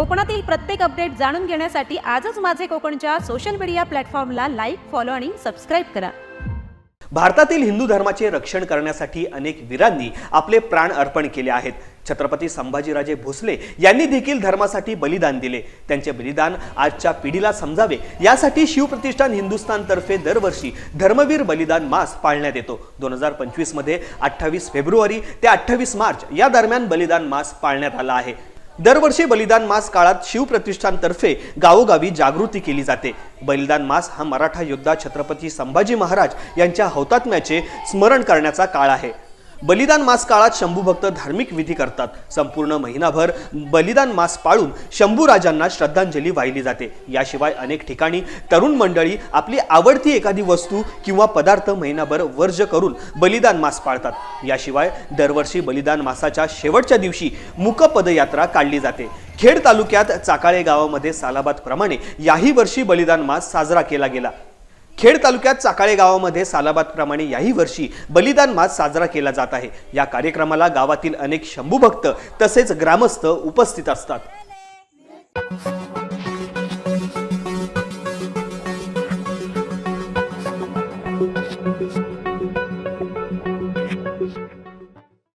कोकणातील प्रत्येक अपडेट जाणून घेण्यासाठी आजच माझे कोकणच्या सोशल मीडिया प्लॅटफॉर्मला लाईक फॉलो आणि सबस्क्राईब करा. भारतातील हिंदू धर्माचे रक्षण करण्यासाठी अनेक वीरांनी आपले प्राण अर्पण केले आहेत. छत्रपती संभाजीराजे भोसले यांनी देखील धर्मासाठी बलिदान दिले. त्यांचे बलिदान आजच्या पिढीला समजावे यासाठी शिवप्रतिष्ठान हिंदुस्थानतर्फे दरवर्षी धर्मवीर बलिदान मास पाळण्यात येतो. दोन हजार पंचवीसमध्ये अठ्ठावीस फेब्रुवारी ते अठ्ठावीस मार्च या दरम्यान बलिदान मास पाळण्यात आला आहे. दरवर्षी बलिदान मास काळात शिवप्रतिष्ठानतर्फे गावोगावी जागृती केली जाते. बलिदान मास हा मराठा योद्धा छत्रपती संभाजी महाराज यांच्या हौतात्म्याचे स्मरण करण्याचा काळ आहे. बलिदान मास काळात शंभू भक्त धार्मिक विधी करतात. संपूर्ण महिनाभर बलिदान मास पाळून शंभू राजांना श्रद्धांजली वाहिली जाते. याशिवाय अनेक ठिकाणी तरुण मंडळी आपली आवडती एखादी वस्तू किंवा पदार्थ महिनाभर वर्ज करून बलिदान मास पाळतात. याशिवाय दरवर्षी बलिदान मासाच्या शेवटच्या दिवशी मुकपदयात्रा काढली जाते. खेड तालुक्यात चाकाळे गावामध्ये सालाबादप्रमाणे याही वर्षी बलिदान मास साजरा केला गेला. खेड तालुक्यात चाकाळे गावामध्ये सालाबादप्रमाणे याही वर्षी बलिदान मास साजरा केला जात आहे. या कार्यक्रमाला गावातील अनेक शंभू भक्त तसेच ग्रामस्थ उपस्थित असतात.